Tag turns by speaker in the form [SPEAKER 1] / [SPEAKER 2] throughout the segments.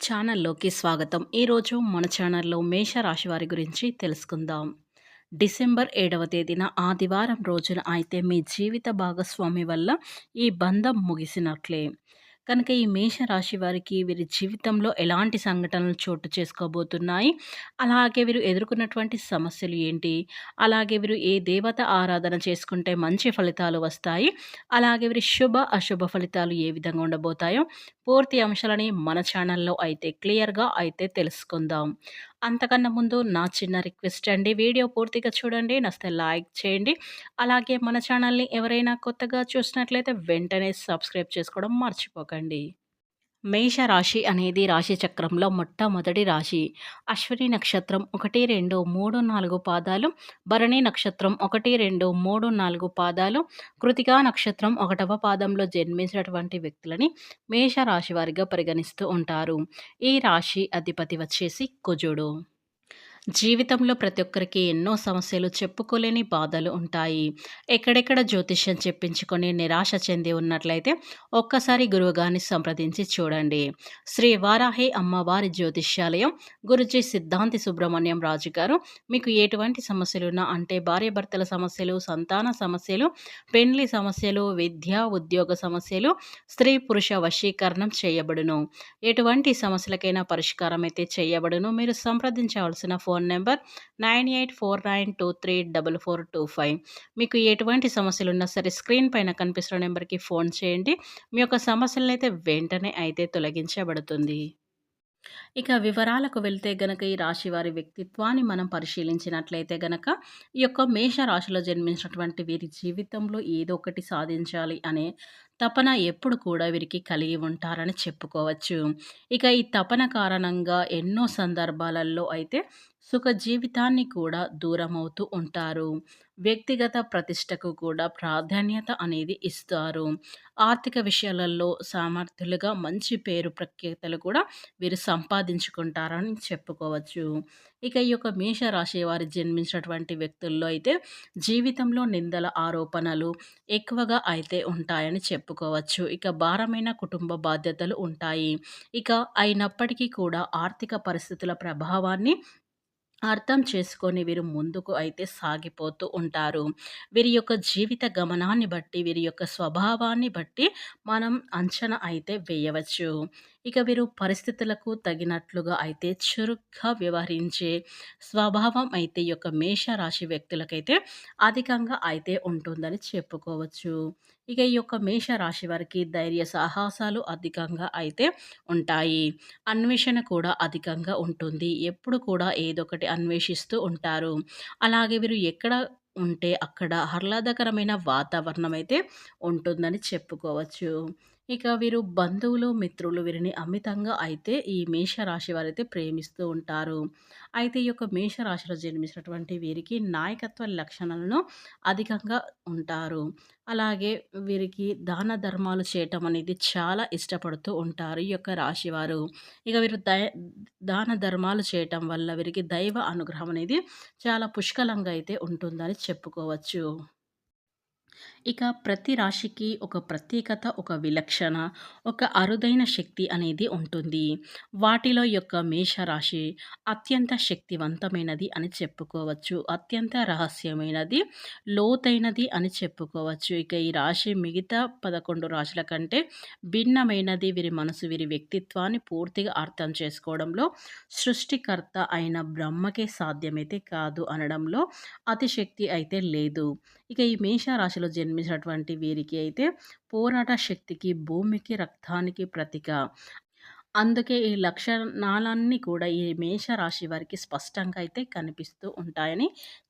[SPEAKER 1] ఛానల్లోకి స్వాగతం. ఈరోజు మన ఛానల్లో మేషరాశి వారి గురించి తెలుసుకుందాం. డిసెంబర్ ఏడవ తేదీన ఆదివారం రోజున అయితే మీ జీవిత భాగస్వామి వల్ల ఈ బంధం ముగిసినట్లే. కనుక ఈ మేషరాశి వారికి వీరి జీవితంలో ఎలాంటి సంఘటనలు చోటు చేసుకోబోతున్నాయి? అలాగే వీరు ఎదుర్కొన్నటువంటి సమస్యలు ఏంటి? అలాగే వీరు ఏ దేవత ఆరాధన చేసుకుంటే మంచి ఫలితాలు వస్తాయి? అలాగే వీరి శుభ అశుభ ఫలితాలు ఏ విధంగా ఉండబోతాయో పూర్తి అంశాలని మన ఛానల్లో అయితే క్లియర్గా అయితే తెలుసుకుందాం. అంతకన్నా ముందు నా చిన్న రిక్వెస్ట్ అండి. వీడియో పూర్తిగా చూడండి నస్తే లైక్ చేయండి. అలాగే మన ఛానల్ని ఎవరైనా కొత్తగా చూసినట్లయితే వెంటనే సబ్స్క్రైబ్ చేసుకోవడం మర్చిపోకండి. మేషరాశి అనేది రాశి చక్రంలో మొట్టమొదటి రాశి. అశ్విని నక్షత్రం ఒకటి రెండు మూడు నాలుగు పాదాలు. భరణి నక్షత్రం ఒకటి రెండు మూడు నాలుగు పాదాలు. కృతికా నక్షత్రం ఒకటవ పాదంలో జన్మించినటువంటి వ్యక్తులని మేషరాశి వారిగా పరిగణిస్తూ ఉంటారు. ఈ రాశి అధిపతి వచ్చేసి కుజుడు. జీవితంలో ప్రతి ఒక్కరికి ఎన్నో సమస్యలు చెప్పుకోలేని బాధలు ఉంటాయి. ఎక్కడెక్కడ జ్యోతిష్యం చెప్పించుకొని నిరాశ చెంది ఉన్నట్లయితే ఒక్కసారి గురువుగారిని సంప్రదించి చూడండి. శ్రీ వారాహి అమ్మవారి జ్యోతిష్యాలయం గురుజీ సిద్ధాంతి సుబ్రహ్మణ్యం రాజు గారు మీకు ఎటువంటి సమస్యలున్నా అంటే భార్యాభర్తల సమస్యలు సంతాన సమస్యలు పెండ్లి సమస్యలు విద్య ఉద్యోగ సమస్యలు స్త్రీ పురుష వశీకరణం చేయబడును. ఎటువంటి సమస్యలకైనా పరిష్కారం అయితే చేయబడును. మీరు సంప్రదించవలసిన phone number nine eight four nine two three double four two five. మీకు ఎటువంటి సమస్యలు ఉన్నా సరే స్క్రీన్ పైన కనిపిస్తున్న నెంబర్కి ఫోన్ చేయండి. మీ యొక్క సమస్యలను అయితే వెంటనే అయితే తొలగించబడుతుంది. ఇక వివరాలకు వెళ్తే గనక ఈ రాశి వారి వ్యక్తిత్వాన్ని మనం పరిశీలించినట్లయితే గనక ఈ యొక్క మేష రాశిలో జన్మించినటువంటి వీరి జీవితంలో ఏదో ఒకటి సాధించాలి అనే తపన ఎప్పుడు కూడా వీరికి కలిగి ఉంటారని చెప్పుకోవచ్చు. ఇక ఈ తపన కారణంగా ఎన్నో సందర్భాలలో అయితే సుఖ జీవితాన్ని కూడా దూరమవుతూ ఉంటారు. వ్యక్తిగత ప్రతిష్టకు కూడా ప్రాధాన్యత అనేది ఇస్తారు. ఆర్థిక విషయాలలో సామర్థ్యులుగా మంచి పేరు ప్రఖ్యాతలు కూడా వీరు సంపాదించుకుంటారని చెప్పుకోవచ్చు. ఇక ఈ యొక్క మేషరాశి వారి జన్మించినటువంటి వ్యక్తుల్లో అయితే జీవితంలో నిందల ఆరోపణలు ఎక్కువగా అయితే ఉంటాయని చెప్పుకోవచ్చు. ఇక భారమైన కుటుంబ బాధ్యతలు ఉంటాయి. ఇక అయినప్పటికీ కూడా ఆర్థిక పరిస్థితుల ప్రభావాన్ని అర్థం చేసుకొని వీరు ముందుకు అయితే సాగిపోతూ ఉంటారు. వీరి యొక్క జీవిత గమనాన్ని బట్టి వీరి యొక్క స్వభావాన్ని బట్టి మనం అంచనా అయితే వేయవచ్చు. ఇక వీరు పరిస్థితులకు తగినట్లుగా అయితే చురుగ్గా వ్యవహరించే స్వభావం అయితే ఈ యొక్క మేషరాశి వ్యక్తులకైతే అధికంగా అయితే ఉంటుందని చెప్పుకోవచ్చు. ఇక ఈ యొక్క మేషరాశి వారికి ధైర్య సాహసాలు అధికంగా అయితే ఉంటాయి. అన్వేషణ కూడా అధికంగా ఉంటుంది. ఎప్పుడు కూడా ఏదో ఒకటి అన్వేషిస్తూ ఉంటారు. అలాగే వీరు ఎక్కడ ఉంటే అక్కడ ఆహ్లాదకరమైన వాతావరణం అయితే ఉంటుందని చెప్పుకోవచ్చు. ఇక వీరు బంధువులు మిత్రులు వీరిని అమితంగా అయితే ఈ మేషరాశి వారైతే ప్రేమిస్తూ ఉంటారు. అయితే ఈ యొక్క మేషరాశిలో జన్మించినటువంటి వీరికి నాయకత్వ లక్షణాలను అధికంగా ఉంటారు. అలాగే వీరికి దాన ధర్మాలు చేయటం అనేది చాలా ఇష్టపడుతూ ఉంటారు ఈ యొక్క రాశివారు ఇక వీరు దయ దాన ధర్మాలు చేయటం వల్ల వీరికి దైవ అనుగ్రహం అనేది చాలా పుష్కలంగా అయితే ఉంటుందని చెప్పుకోవచ్చు. ఇక ప్రతి రాశికి ఒక ప్రత్యేకత ఒక విలక్షణ ఒక అరుదైన శక్తి అనేది ఉంటుంది. వాటిలో యొక్క మేషరాశి అత్యంత శక్తివంతమైనది అని చెప్పుకోవచ్చు. అత్యంత రహస్యమైనది లోతైనది అని చెప్పుకోవచ్చు. ఇక ఈ రాశి మిగతా పదకొండు రాశుల కంటే భిన్నమైనది. వీరి మనసు వీరి వ్యక్తిత్వాన్ని పూర్తిగా అర్థం చేసుకోవడంలో సృష్టికర్త అయిన బ్రహ్మకే సాధ్యమైతే కాదు అనడంలో అతిశక్తి అయితే లేదు. ఇక ఈ మేషరాశిలో జన్మించినటువంటి వీరికి అయితే పోరాట శక్తికి భూమికి రక్తానికి ప్రతీక. అందుకే ఈ లక్షణాలన్నీ కూడా ఈ మేషరాశి వారికి స్పష్టంగా అయితే కనిపిస్తూ ఉంటాయని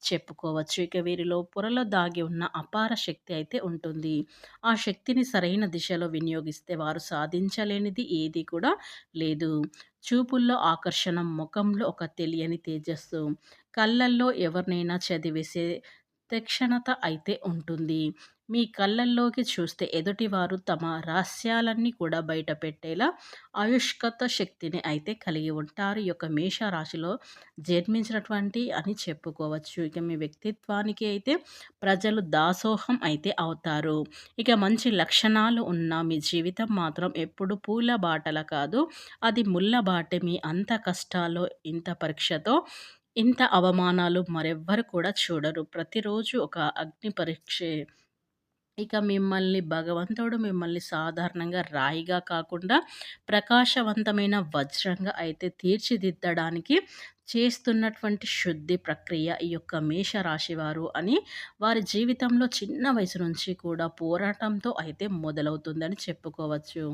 [SPEAKER 1] చెప్పుకోవచ్చు. ఇక వీరిలో పొరలో దాగి ఉన్న అపార శక్తి అయితే ఉంటుంది. ఆ శక్తిని సరైన దిశలో వినియోగిస్తే వారు సాధించలేనిది ఏది కూడా లేదు. చూపుల్లో ఆకర్షణ ముఖంలో ఒక తెలియని తేజస్సు. కళ్ళల్లో ఎవరినైనా చదివేసే తీక్షణత అయితే ఉంటుంది. మీ కళ్ళల్లోకి చూస్తే ఎదుటివారు తమ రహస్యాలన్నీ కూడా బయట పెట్టేలా ఆయుష్కత శక్తిని అయితే కలిగి ఉంటారు. ఈ యొక్క మేషరాశిలో జన్మించినటువంటి అని చెప్పుకోవచ్చు. ఇక మీ వ్యక్తిత్వానికి అయితే ప్రజలు దాసోహం అయితే అవుతారు. ఇక మంచి లక్షణాలు ఉన్న మీ జీవితం మాత్రం ఎప్పుడు పూల బాటల కాదు. అది ముళ్ళ బాటే మీ అంత కష్టాల్లో ఇంత పరీక్షతో ఇంత అవమానాలు మరెవ్వరు కూడా చూడరు. ప్రతిరోజు ఒక అగ్ని పరీక్షే. ఇక మిమ్మల్ని భగవంతుడు మిమ్మల్ని సాధారణంగా రాయిగా కాకుండా ప్రకాశవంతమైన వజ్రంగా అయితే తీర్చిదిద్దడానికి చేస్తున్నటువంటి శుద్ధి ప్రక్రియ ఈ యొక్క మేషరాశి వారు అని వారి జీవితంలో చిన్న వయసు నుంచి కూడా పోరాటంతో అయితే మొదలవుతుందని చెప్పుకోవచ్చు.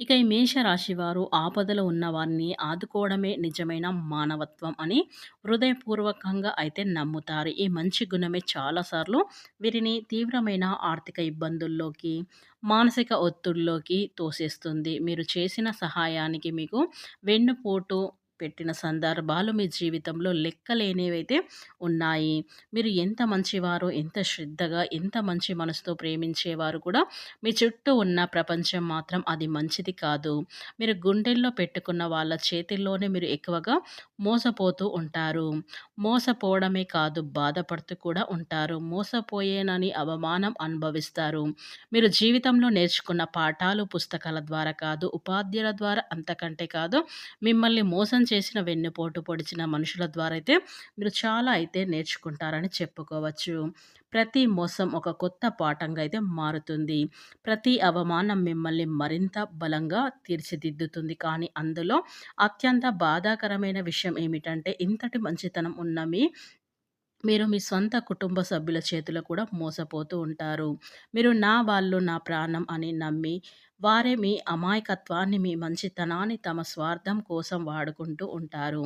[SPEAKER 1] ఇక ఈ మేషరాశి వారు ఆపదలో ఉన్న వారిని ఆదుకోవడమే నిజమైన మానవత్వం అని హృదయపూర్వకంగా అయితే నమ్ముతారు. ఈ మంచి గుణమే చాలాసార్లు వీరిని తీవ్రమైన ఆర్థిక ఇబ్బందుల్లోకి మానసిక ఒత్తిడిలోకి తోసేస్తుంది. మీరు చేసిన సహాయానికి మీకు వెన్నుపోటు పెట్టిన సందర్భాలు మీ జీవితంలో లెక్కలేనివైతే ఉన్నాయి. మీరు ఎంత మంచివారో ఎంత శ్రద్ధగా ఎంత మంచి మనసుతో ప్రేమించేవారు కూడా మీ చుట్టూ ఉన్న ప్రపంచం మాత్రం అది మంచిది కాదు. మీరు గుండెల్లో పెట్టుకున్న వాళ్ళ చేతిల్లోనే మీరు ఎక్కువగా మోసపోతూ ఉంటారు. మోసపోవడమే కాదు బాధపడుతూ కూడా ఉంటారు. మోసపోయేనని అవమానం అనుభవిస్తారు. మీరు జీవితంలో నేర్చుకున్న పాఠాలు పుస్తకాల ద్వారా కాదు ఉపాధ్యాయుల ద్వారా అంతకంటే కాదు మిమ్మల్ని మోసం చేసిన వెన్నుపోటు పొడిచిన మనుషుల ద్వారా అయితే మీరు చాలా అయితే నేర్చుకుంటారని చెప్పుకోవచ్చు. ప్రతి మోసం ఒక కొత్త పాఠంగా అయితే మారుతుంది. ప్రతి అవమానం మిమ్మల్ని మరింత బలంగా తీర్చిదిద్దుతుంది. కానీ అందులో అత్యంత బాధాకరమైన విషయం ఏమిటంటే ఇంతటి మంచితనం ఉన్న మీ మీరు మీ సొంత కుటుంబ సభ్యుల చేతిలో కూడా మోసపోతూ ఉంటారు. మీరు నా వాళ్ళు నా ప్రాణం అని నమ్మి వారే మీ అమాయకత్వాన్ని మీ మంచితనాన్ని తమ స్వార్థం కోసం వాడుకుంటూ ఉంటారు.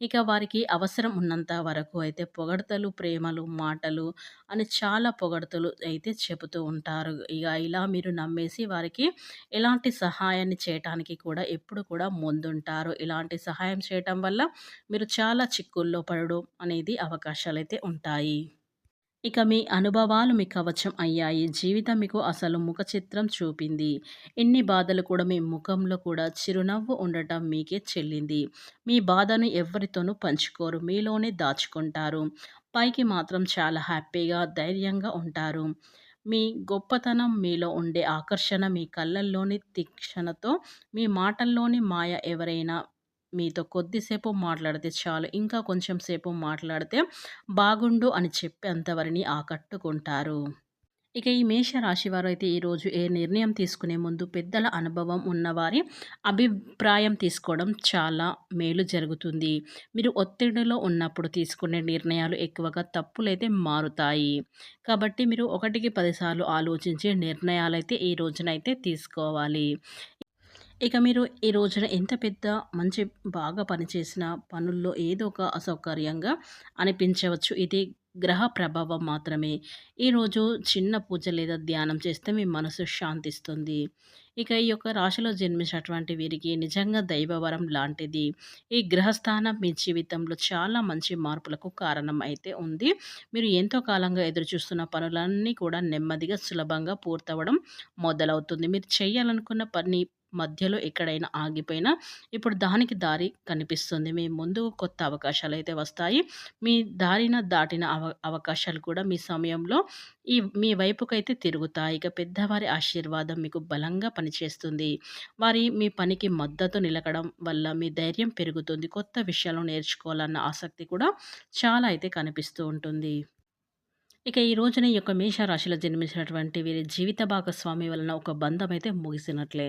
[SPEAKER 1] ఇక వారికి అవసరం ఉన్నంత వరకు అయితే పొగడతలు ప్రేమలు మాటలు అని చాలా పొగడతలు అయితే చెబుతూ ఉంటారు. ఇక ఇలా మీరు నమ్మేసి వారికి ఎలాంటి సహాయాన్ని చేయటానికి కూడా ఎప్పుడు కూడా ముందుంటారు. ఇలాంటి సహాయం చేయటం వల్ల మీరు చాలా చిక్కుల్లో పడడం అనేది అవకాశాలు అయితే ఉంటాయి. ఇక మీ అనుభవాలు మీ కవచం అయ్యాయి. జీవితం మీకు అసలు ముఖ చిత్రం చూపింది. ఎన్ని బాధలు కూడా మీ ముఖంలో కూడా చిరునవ్వు ఉండటం మీకే చెల్లింది. మీ బాధను ఎవరితోనూ పంచుకోరు. మీలోనే దాచుకుంటారు. పైకి మాత్రం చాలా హ్యాపీగా ధైర్యంగా ఉంటారు. మీ గొప్పతనం మీలో ఉండే ఆకర్షణ మీ కళ్ళల్లోని తీక్షణతో మీ మాటల్లోని మాయ ఎవరైనా మీతో కొద్దిసేపు మాట్లాడితే చాలు. ఇంకా కొంచెం సేపు మాట్లాడితే బాగుండు అని చెప్పి అంతవరని ఆకట్టుకుంటారు. ఇక ఈ మేష రాశివారు అయితే ఈరోజు ఏ నిర్ణయం తీసుకునే ముందు పెద్దల అనుభవం ఉన్నవారి అభిప్రాయం తీసుకోవడం చాలా మేలు జరుగుతుంది. మీరు ఒత్తిడిలో ఉన్నప్పుడు తీసుకునే నిర్ణయాలు ఎక్కువగా తప్పులైతే మారుతాయి. కాబట్టి మీరు ఒకటికి పదిసార్లు ఆలోచించే నిర్ణయాలు అయితే ఈ రోజునైతే తీసుకోవాలి. ఇక మీరు ఈ రోజున ఎంత పెద్ద మంచి బాగా పనిచేసిన పనుల్లో ఏదో ఒక అసౌకర్యంగా అనిపించవచ్చు. ఇది గ్రహ ప్రభావం మాత్రమే. ఈరోజు చిన్న పూజ లేదా ధ్యానం చేస్తే మీ మనసు శాంతిస్తుంది. ఇక ఈ యొక్క రాశిలో జన్మించినటువంటి వీరికి నిజంగా దైవవరం లాంటిది. ఈ గ్రహస్థానం మీ జీవితంలో చాలా మంచి మార్పులకు కారణం అయితే ఉంది. మీరు ఎంతో కాలంగా ఎదురు చూస్తున్న పనులన్నీ కూడా నెమ్మదిగా సులభంగా పూర్తవడం మొదలవుతుంది. మీరు చేయాలనుకున్న పని మధ్యలో ఎక్కడైనా ఆగిపోయినా ఇప్పుడు దానికి దారి కనిపిస్తుంది. మీ ముందు కొత్త అవకాశాలు అయితే వస్తాయి. మీ దారిన దాటిన అవ అవకాశాలు కూడా మీ సమయంలో ఈ మీ వైపుకైతే తిరుగుతాయి. ఇక పెద్దవారి ఆశీర్వాదం మీకు బలంగా పనిచేస్తుంది. వారి మీ పనికి మద్దతు నిలకడం వల్ల మీ ధైర్యం పెరుగుతుంది. కొత్త విషయాలు నేర్చుకోవాలన్న ఆసక్తి కూడా చాలా అయితే కనిపిస్తూ ఉంటుంది. ఇక ఈ రోజున ఈ యొక్క మేషరాశిలో జన్మించినటువంటి వీరి జీవిత భాగస్వామి వలన ఒక బంధం అయితే ముగిసినట్లే.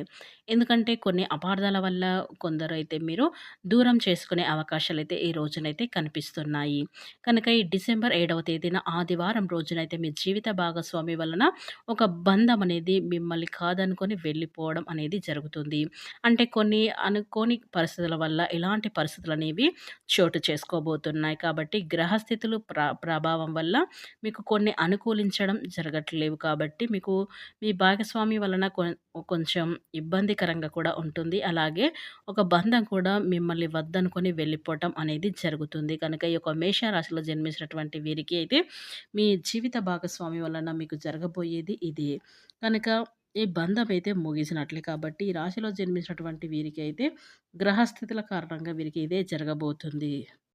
[SPEAKER 1] ఎందుకంటే కొన్ని అపార్థాల వల్ల కొందరు అయితే మీరు దూరం చేసుకునే అవకాశాలు అయితే ఈ రోజునైతే కనిపిస్తున్నాయి. కనుక ఈ డిసెంబర్ ఏడవ తేదీన ఆదివారం రోజునైతే మీ జీవిత భాగస్వామి వలన ఒక బంధం అనేది మిమ్మల్ని కాదనుకొని వెళ్ళిపోవడం అనేది జరుగుతుంది. అంటే కొన్ని అనుకోని పరిస్థితుల వల్ల ఇలాంటి పరిస్థితులు అనేవి చోటు చేసుకోబోతున్నాయి. కాబట్టి గ్రహస్థితులు ప్ర ప్రభావం వల్ల మీకు కొన్ని అనుకూలించడం జరగట్లేవు కాబట్టి మీకు మీ భాగస్వామి వలన కొంచెం ఇబ్బందికరంగా కూడా ఉంటుంది. అలాగే ఒక బంధం కూడా మిమ్మల్ని వద్దనుకొని వెళ్ళిపోవటం అనేది జరుగుతుంది. కనుక ఈ యొక్క మేష రాశిలో జన్మించినటువంటి వీరికి అయితే మీ జీవిత భాగస్వామి వలన మీకు జరగబోయేది ఇది కనుక ఈ బంధం అయితే ముగిసినట్లే కాబట్టి ఈ రాశిలో జన్మించినటువంటి వీరికి అయితే గ్రహస్థితుల కారణంగా వీరికి ఇదే జరగబోతుంది.